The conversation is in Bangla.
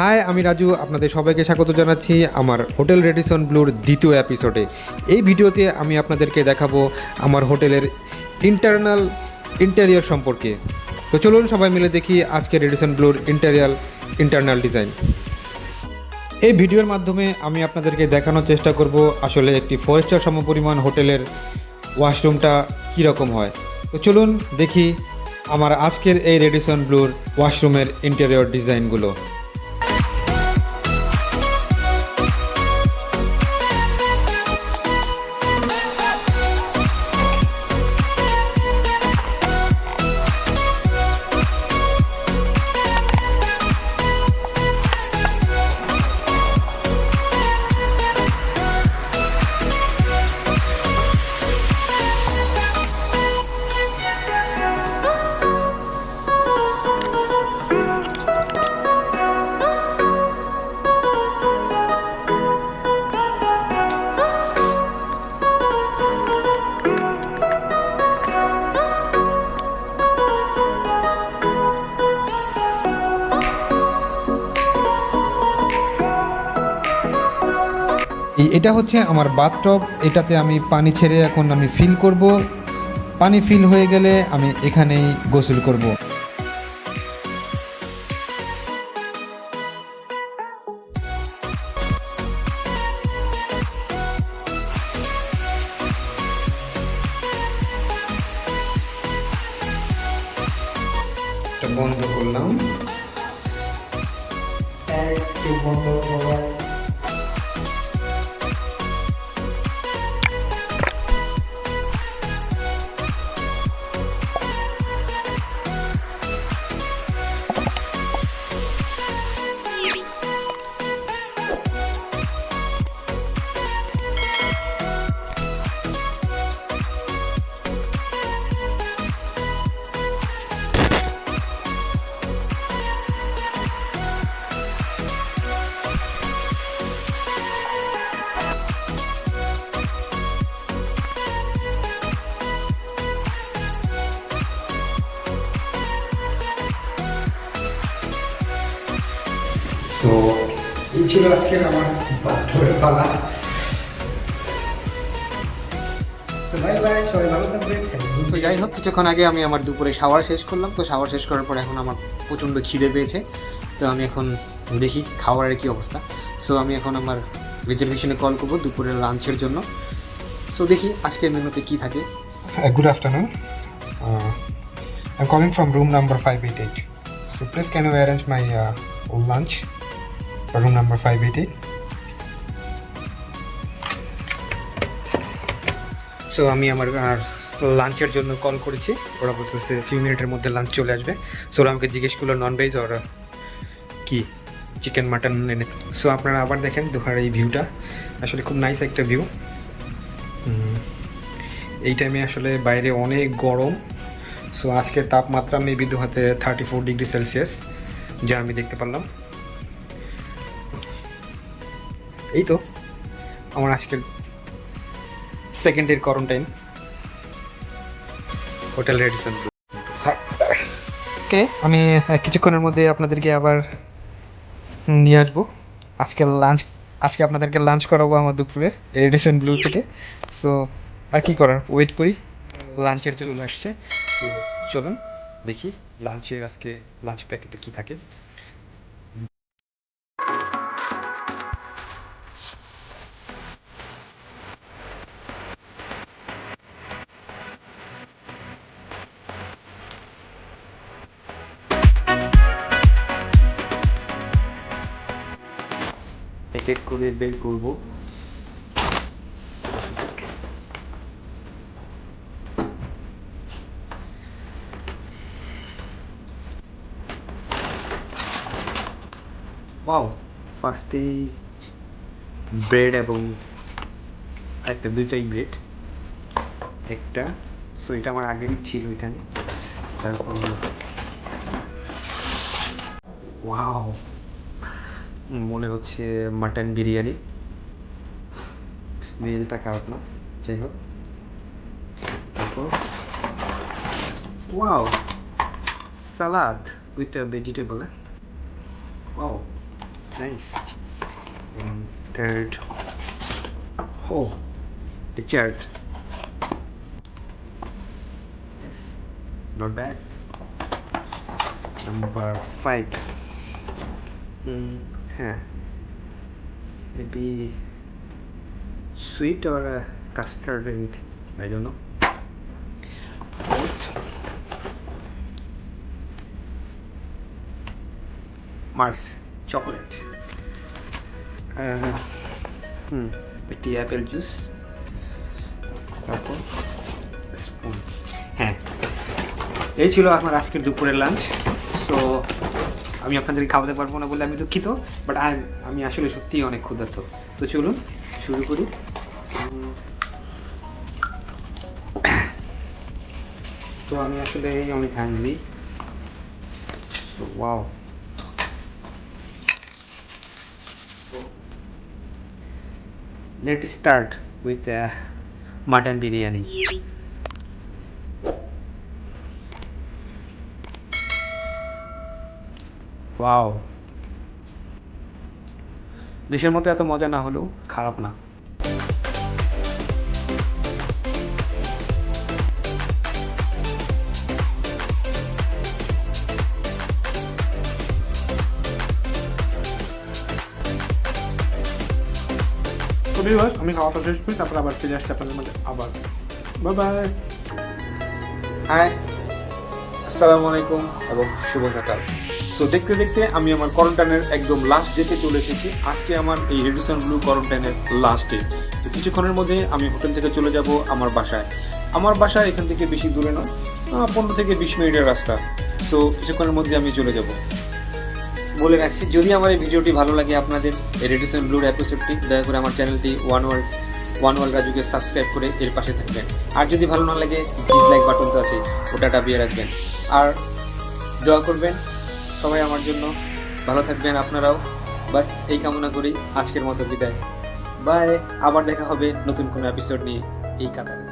হাই, আমি রাজু, আপনাদের সবাইকে স্বাগত জানাচ্ছি আমার হোটেল রেডিসন ব্লুর দ্বিতীয় এপিসোডে এই ভিডিওতে আমি আপনাদেরকে দেখাবো আমার হোটেলের ইন্টারনাল ইন্টেরিয়র সম্পর্কে। তো চলুন সবাই মিলে দেখি আজকে রেডিসন ব্লুর ইন্টেরিয়াল ইন্টারনাল ডিজাইন এই ভিডিওর মাধ্যমে আমি আপনাদেরকে দেখানোর চেষ্টা করব আসলে একটি ফোর স্টার সমপরিমাণ হোটেলের ওয়াশরুমটা কীরকম হয়। তো চলুন দেখি আমার আজকের এই রেডিসন ব্লুর ওয়াশরুমের ইন্টেরিয়র ডিজাইনগুলো এটা হচ্ছে আমার বাথটব এটাতে আমি পানি ছেড়ে এখন আমি ফিল করব পানি ফিল হয়ে গেলে আমি এখানেই গোসল করব বন্ধ করলাম বন্ধ তো এই ছিল আজকের আমার বাথরুমের পালা। তো যাই হোক কিছুক্ষণ আগে আমি আমার দুপুরে শাওয়ার শেষ করলাম। তো শাওয়ার শেষ করার পর এখন আমার প্রচণ্ড খিদে পেয়েছে। তো আমি এখন দেখি খাওয়ারের কি অবস্থা। সো আমি এখন আমার রিজার্ভেশনে কল করব দুপুরের লাঞ্চের জন্য। সো দেখি আজকের মেনুতে কি থাকে। Uh, good afternoon. Uh, I'm calling from room number 588. So please can you arrange my uh, lunch? for room number 588? So আমি আমার লাঞ্চের জন্য কল করেছি। ওরা বলতেছে ফিউ মিনিটের মধ্যে লাঞ্চ চলে আসবে। সো ওরা আমাকে জিজ্ঞেস করল নন ভেজ ওরা কি? চিকেন মাটন এনে সো আপনারা আবার দেখেন দোহার এই ভিউটা আসলে খুব নাইস একটা ভিউ এই টাইমে আসলে বাইরে অনেক গরম। সো আজকের তাপমাত্রা মেবি দু হাতে থার্টি ফোর ডিগ্রি সেলসিয়াস যা আমি দেখতে পারলাম। এই তো আমার আজকের second year quarantine hotel Radisson okay আমি কিছুক্ষণের মধ্যে আপনাদেরকে আবার নিয়ে আসব। আজকে লাঞ্চ আজকে আপনাদেরকে লাঞ্চ করাবো আমার দুপুরে রেডিসন ব্লু থেকে। সো আর কি করার? ওয়েট করি। লাঞ্চের চলে আসছে। চলুন দেখি লাঞ্চের আজকে লাঞ্চ প্যাকেটে কি থাকে। এক এক করে বের করব। ওয়াও ফার্স্টেই ব্রেড এবং একটা দুইটাই ব্রেড একটা সো এটা আমার আগেই ছিল এখানে। তারপর ওয়াও মনে হচ্ছে মাটন বিরিয়ানি স্মেলটা খারাপ না যাই হোক তারপর wow salad with vegetable wow. And third, oh, the chart. Yes, not bad. Number five. Mm, huh. Maybe sweet or uh, custard and I don't know. Fourth. Mars chocolate. Uh, hmm, with একটি অ্যাপেল জুস তারপর স্পুন হ্যাঁ এই ছিল আমার আজকের দুপুরের লাঞ্চ তো আমি আপনাদেরকে খাওয়াতে পারব না বলে আমি দুঃখিত বাট আই আমি আসলে সত্যিই অনেক ক্ষুধার্ত। তো চলুন শুরু করি। তো আমি আসলে অনেক hungry wow Let's start with uh, mutton Wow. দেশের মতো এত মজা না হলেও খারাপ না। তো আমি খাওয়াটা শেষ করি তারপর আবার ফিরে আসতে আপনাদের মধ্যে আবার। বাই বাই হাই আসসালামু আলাইকুম এবং শুভ সকাল। সো দেখতে দেখতে আমি আমার কোয়ারেন্টাইনের একদম লাস্ট ডেতে চলে এসেছি। আজকে আমার এই রেডিসন ব্লু কোয়ারেন্টাইনের লাস্ট ডে তো কিছুক্ষণের মধ্যে আমি হোটেল থেকে চলে যাব আমার বাসায়। আমার বাসা এখান থেকে বেশি দূরে নয় পনেরো থেকে বিশ মিনিটের রাস্তা। তো কিছুক্ষণের মধ্যে আমি চলে যাব। বলে রাখছি, যদি আমার এই ভিডিওটি ভালো লাগে আপনাদের, এই রেডিসন ব্লুর এপিসোডটি দয়া করে আমার চ্যানেলটি ওয়ান ওয়ার্ল্ড ওয়ান ওয়ার্ল্ড রাজুকে সাবস্ক্রাইব করে এর পাশে থাকবেন। আর যদি ভালো না লাগে ডিসলাইক বাটন তো আছে ওটা দাবিয়ে রাখবেন। আর দোয়া করবেন সবাই আমার জন্য ভালো থাকবেন আপনারাও। বাস, এই কামনা করি। আজকের মতো বিদায়। বাই, আবার দেখা হবে নতুন কোনো এপিসোড নিয়ে। এই কাতারে।